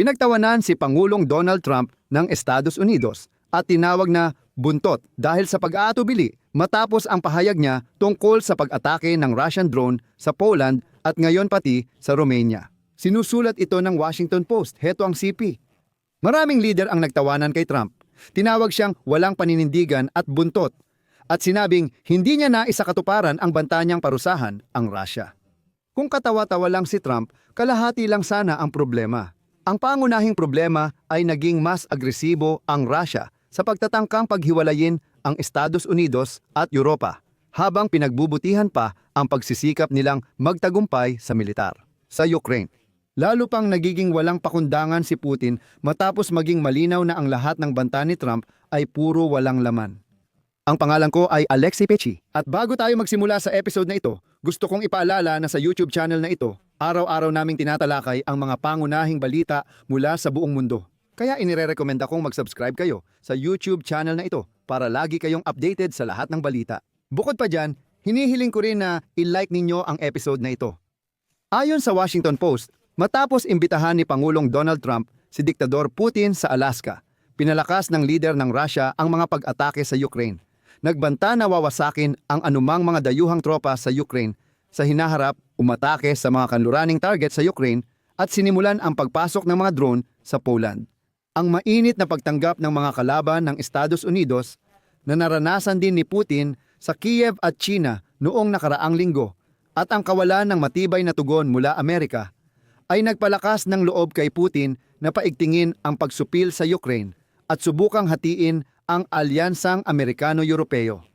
Pinagtawanan si Pangulong Donald Trump ng Estados Unidos at tinawag na buntot dahil sa pag-aatubili matapos ang pahayag niya tungkol sa pag-atake ng Russian drone sa Poland at ngayon pati sa Romania. Sinusulat ito ng Washington Post. Heto ang CP. Maraming leader ang nagtawanan kay Trump. Tinawag siyang walang paninindigan at buntot at sinabing hindi niya na isakatuparan ang banta niyang parusahan ang Russia. Kung katawa-tawa lang si Trump, kalahati lang sana ang problema. Ang pangunahing problema ay naging mas agresibo ang Russia sa pagtatangkang paghiwalayin ang Estados Unidos at Europa habang pinagbubutihan pa ang pagsisikap nilang magtagumpay sa militar sa Ukraine. Lalo pang nagiging walang pakundangan si Putin matapos maging malinaw na ang lahat ng banta ni Trump ay puro walang laman. Ang pangalan ko ay Alexi Pechi. At bago tayo magsimula sa episode na ito, gusto kong ipaalala na sa YouTube channel na ito, araw-araw naming tinatalakay ang mga pangunahing balita mula sa buong mundo. Kaya inirerekomenda kong mag-subscribe kayo sa YouTube channel na ito para lagi kayong updated sa lahat ng balita. Bukod pa dyan, hinihiling ko rin na i-like ninyo ang episode na ito. Ayon sa Washington Post, matapos imbitahan ni Pangulong Donald Trump si Diktador Putin sa Alaska, pinalakas ng leader ng Russia ang mga pag-atake sa Ukraine. Nagbanta na wawasakin ang anumang mga dayuhang tropa sa Ukraine sa hinaharap umatake sa mga kanluraning target sa Ukraine at sinimulan ang pagpasok ng mga drone sa Poland. Ang mainit na pagtanggap ng mga kalaban ng Estados Unidos na naranasan din ni Putin sa Kiev at China noong nakaraang linggo at ang kawalan ng matibay na tugon mula Amerika ay nagpalakas ng loob kay Putin na paigtingin ang pagsupil sa Ukraine at subukang hatiin ang alyansang Amerikano-Europeo.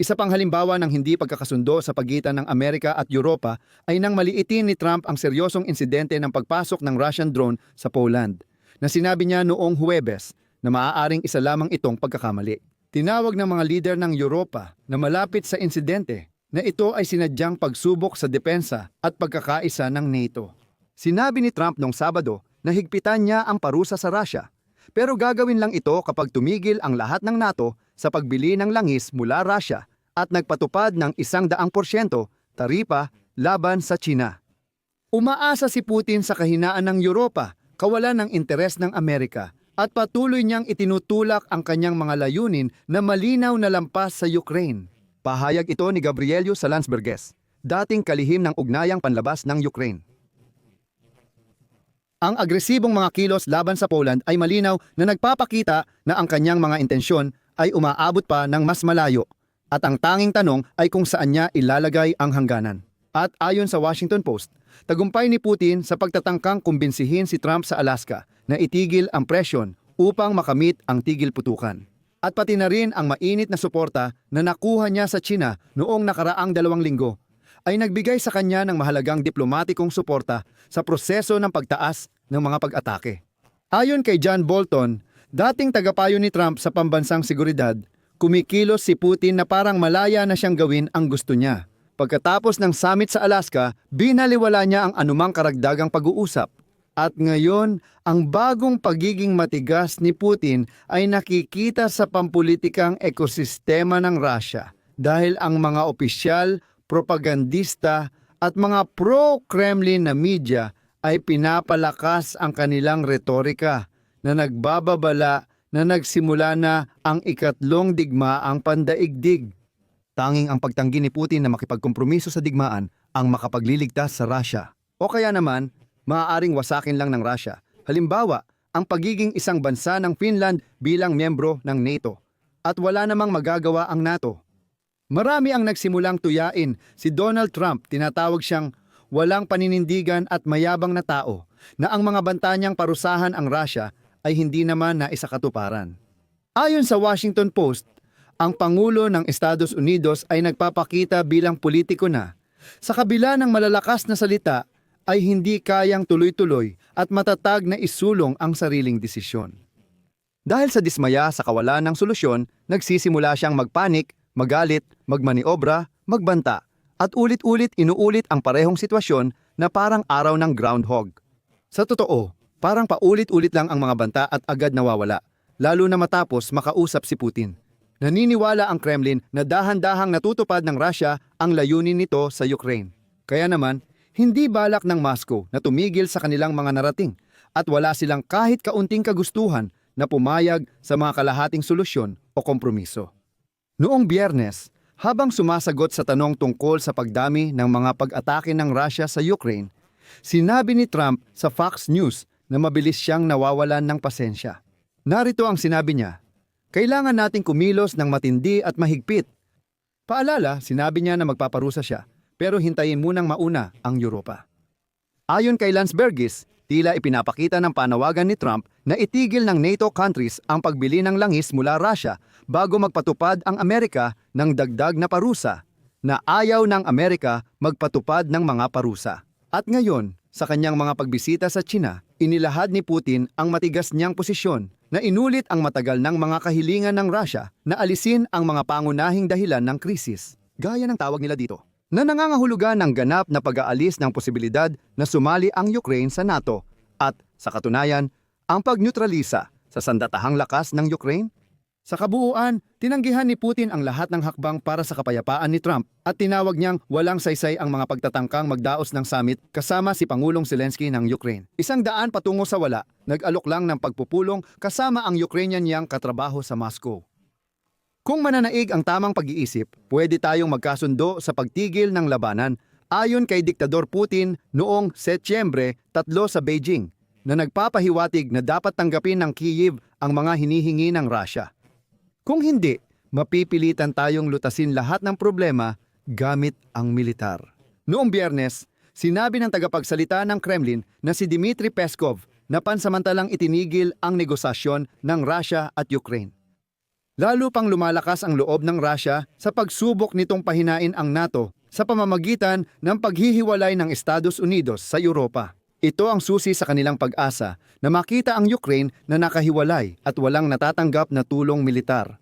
Isa pang halimbawa ng hindi pagkakasundo sa pagitan ng Amerika at Europa ay nang maliitin ni Trump ang seryosong insidente ng pagpasok ng Russian drone sa Poland na sinabi niya noong Huwebes na maaaring isa lamang itong pagkakamali. Tinawag ng mga lider ng Europa na malapit sa insidente na ito ay sinadyang pagsubok sa depensa at pagkakaisa ng NATO. Sinabi ni Trump noong Sabado na higpitan niya ang parusa sa Russia pero gagawin lang ito kapag tumigil ang lahat ng NATO sa pagbili ng langis mula Russia at nagpatupad ng isang daang porsyento taripa laban sa China. Umaasa si Putin sa kahinaan ng Europa, kawalan ng interes ng Amerika, at patuloy niyang itinutulak ang kanyang mga layunin na malinaw na lampas sa Ukraine. Pahayag ito ni Gabrielio Salansberges, dating kalihim ng ugnayang panlabas ng Ukraine. Ang agresibong mga kilos laban sa Poland ay malinaw na nagpapakita na ang kanyang mga intensyon ay umaabot pa ng mas malayo at ang tanging tanong ay kung saan niya ilalagay ang hangganan. At ayon sa Washington Post, tagumpay ni Putin sa pagtatangkang kumbinsihin si Trump sa Alaska na itigil ang presyon upang makamit ang tigil putukan. At pati na rin ang mainit na suporta na nakuha niya sa China noong nakaraang dalawang linggo ay nagbigay sa kanya ng mahalagang diplomatikong suporta sa proseso ng pagtaas ng mga pag-atake. Ayon kay John Bolton, dating tagapayo ni Trump sa pambansang seguridad, kumikilos si Putin na parang malaya na siyang gawin ang gusto niya. Pagkatapos ng summit sa Alaska, binaliwala niya ang anumang karagdagang pag-uusap. At ngayon, ang bagong pagiging matigas ni Putin ay nakikita sa pampulitikang ekosistema ng Russia dahil ang mga opisyal propagandista at mga pro-Kremlin na media ay pinapalakas ang kanilang retorika na nagbababala na nagsimula na ang ikatlong digmaang pandaigdig. Tanging ang pagtanggi ni Putin na makipagkompromiso sa digmaan ang makapagliligtas sa Russia. O kaya naman, maaaring wasakin lang ng Russia. Halimbawa, ang pagiging isang bansa ng Finland bilang miyembro ng NATO. At wala namang magagawa ang NATO Marami ang nagsimulang tuyain si Donald Trump, tinatawag siyang walang paninindigan at mayabang na tao na ang mga banta niyang parusahan ang Russia ay hindi naman na isakatuparan. Ayon sa Washington Post, ang Pangulo ng Estados Unidos ay nagpapakita bilang politiko na sa kabila ng malalakas na salita ay hindi kayang tuloy-tuloy at matatag na isulong ang sariling desisyon. Dahil sa dismaya sa kawalan ng solusyon, nagsisimula siyang magpanik magalit, magmaniobra, magbanta, at ulit-ulit inuulit ang parehong sitwasyon na parang araw ng groundhog. Sa totoo, parang paulit-ulit lang ang mga banta at agad nawawala, lalo na matapos makausap si Putin. Naniniwala ang Kremlin na dahan-dahang natutupad ng Russia ang layunin nito sa Ukraine. Kaya naman, hindi balak ng Moscow na tumigil sa kanilang mga narating at wala silang kahit kaunting kagustuhan na pumayag sa mga kalahating solusyon o kompromiso. Noong biyernes, habang sumasagot sa tanong tungkol sa pagdami ng mga pag-atake ng Russia sa Ukraine, sinabi ni Trump sa Fox News na mabilis siyang nawawalan ng pasensya. Narito ang sinabi niya, Kailangan nating kumilos ng matindi at mahigpit. Paalala, sinabi niya na magpaparusa siya, pero hintayin munang mauna ang Europa. Ayon kay Lance Bergis, tila ipinapakita ng panawagan ni Trump na itigil ng NATO countries ang pagbili ng langis mula Russia bago magpatupad ang Amerika ng dagdag na parusa na ayaw ng Amerika magpatupad ng mga parusa. At ngayon, sa kanyang mga pagbisita sa China, inilahad ni Putin ang matigas niyang posisyon na inulit ang matagal ng mga kahilingan ng Russia na alisin ang mga pangunahing dahilan ng krisis, gaya ng tawag nila dito, na nangangahulugan ng ganap na pag-aalis ng posibilidad na sumali ang Ukraine sa NATO at, sa katunayan, ang pagneutralisa sa sandatahang lakas ng Ukraine? Sa kabuuan, tinanggihan ni Putin ang lahat ng hakbang para sa kapayapaan ni Trump at tinawag niyang walang saysay ang mga pagtatangkang magdaos ng summit kasama si Pangulong Zelensky ng Ukraine. Isang daan patungo sa wala, nag-alok lang ng pagpupulong kasama ang Ukrainian niyang katrabaho sa Moscow. Kung mananaig ang tamang pag-iisip, pwede tayong magkasundo sa pagtigil ng labanan ayon kay Diktador Putin noong Setyembre 3 sa Beijing na nagpapahiwatig na dapat tanggapin ng Kyiv ang mga hinihingi ng Russia. Kung hindi, mapipilitan tayong lutasin lahat ng problema gamit ang militar. Noong biyernes, sinabi ng tagapagsalita ng Kremlin na si Dmitry Peskov na pansamantalang itinigil ang negosasyon ng Russia at Ukraine. Lalo pang lumalakas ang loob ng Russia sa pagsubok nitong pahinain ang NATO sa pamamagitan ng paghihiwalay ng Estados Unidos sa Europa. Ito ang susi sa kanilang pag-asa na makita ang Ukraine na nakahiwalay at walang natatanggap na tulong militar.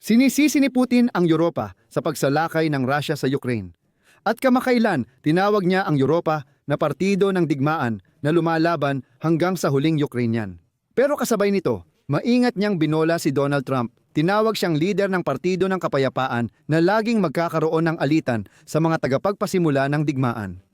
Sinisisi ni Putin ang Europa sa pagsalakay ng Russia sa Ukraine. At kamakailan, tinawag niya ang Europa na partido ng digmaan na lumalaban hanggang sa huling Ukrainian. Pero kasabay nito, maingat niyang binola si Donald Trump. Tinawag siyang leader ng Partido ng Kapayapaan na laging magkakaroon ng alitan sa mga tagapagpasimula ng digmaan.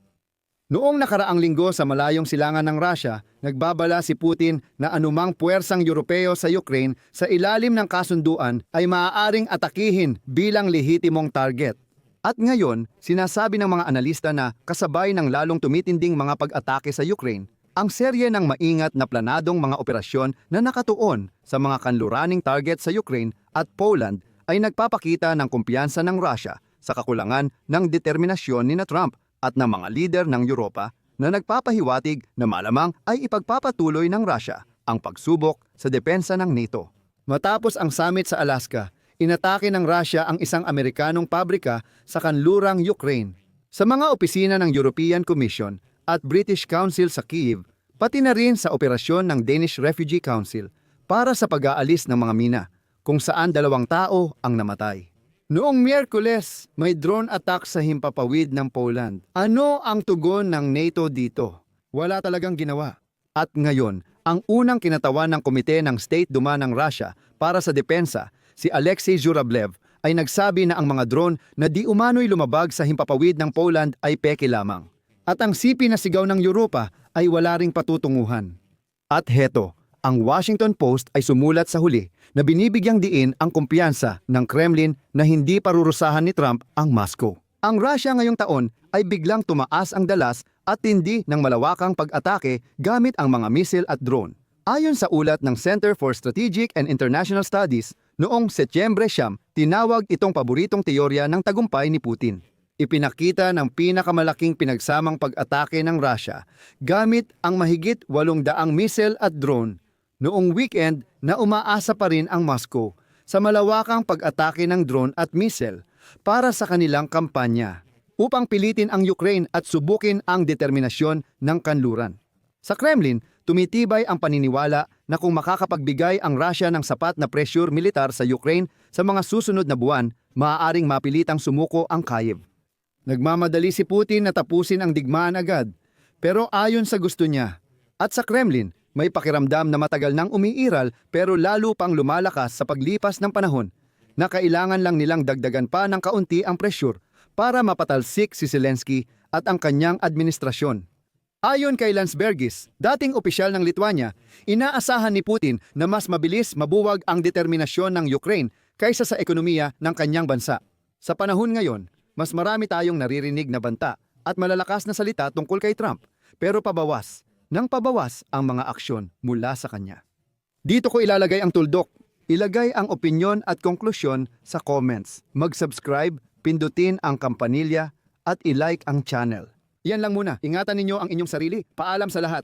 Noong nakaraang linggo sa malayong silangan ng Russia, nagbabala si Putin na anumang puwersang Europeo sa Ukraine sa ilalim ng kasunduan ay maaaring atakihin bilang lehitimong target. At ngayon, sinasabi ng mga analista na kasabay ng lalong tumitinding mga pag-atake sa Ukraine, ang serye ng maingat na planadong mga operasyon na nakatuon sa mga kanluraning target sa Ukraine at Poland ay nagpapakita ng kumpiyansa ng Russia sa kakulangan ng determinasyon ni na Trump at ng mga lider ng Europa na nagpapahiwatig na malamang ay ipagpapatuloy ng Russia ang pagsubok sa depensa ng NATO. Matapos ang summit sa Alaska, inatake ng Russia ang isang Amerikanong pabrika sa kanlurang Ukraine. Sa mga opisina ng European Commission at British Council sa Kyiv, pati na rin sa operasyon ng Danish Refugee Council para sa pag-aalis ng mga mina, kung saan dalawang tao ang namatay. Noong Miyerkules, may drone attack sa himpapawid ng Poland. Ano ang tugon ng NATO dito? Wala talagang ginawa. At ngayon, ang unang kinatawan ng Komite ng State Duma ng Russia para sa depensa, si Alexei Zurablev, ay nagsabi na ang mga drone na di umano'y lumabag sa himpapawid ng Poland ay peke lamang. At ang sipi na sigaw ng Europa ay wala ring patutunguhan. At heto, ang Washington Post ay sumulat sa huli na binibigyang diin ang kumpiyansa ng Kremlin na hindi parurusahan ni Trump ang Moscow. Ang Russia ngayong taon ay biglang tumaas ang dalas at tindi ng malawakang pag-atake gamit ang mga misil at drone. Ayon sa ulat ng Center for Strategic and International Studies, noong Setyembre siyam, tinawag itong paboritong teorya ng tagumpay ni Putin. Ipinakita ng pinakamalaking pinagsamang pag-atake ng Russia gamit ang mahigit 800 misil at drone Noong weekend na umaasa pa rin ang Moscow sa malawakang pag-atake ng drone at missile para sa kanilang kampanya upang pilitin ang Ukraine at subukin ang determinasyon ng kanluran. Sa Kremlin, tumitibay ang paniniwala na kung makakapagbigay ang Russia ng sapat na pressure militar sa Ukraine sa mga susunod na buwan, maaaring mapilitang sumuko ang Kyiv. Nagmamadali si Putin na tapusin ang digmaan agad, pero ayon sa gusto niya. At sa Kremlin, may pakiramdam na matagal nang umiiral pero lalo pang lumalakas sa paglipas ng panahon na kailangan lang nilang dagdagan pa ng kaunti ang pressure para mapatalsik si Zelensky at ang kanyang administrasyon. Ayon kay Landsbergis, dating opisyal ng Lithuania, inaasahan ni Putin na mas mabilis mabuwag ang determinasyon ng Ukraine kaysa sa ekonomiya ng kanyang bansa. Sa panahon ngayon, mas marami tayong naririnig na banta at malalakas na salita tungkol kay Trump, pero pabawas, nang pabawas ang mga aksyon mula sa kanya. Dito ko ilalagay ang tuldok. Ilagay ang opinyon at konklusyon sa comments. Mag-subscribe, pindutin ang kampanilya at ilike ang channel. Yan lang muna. Ingatan ninyo ang inyong sarili. Paalam sa lahat.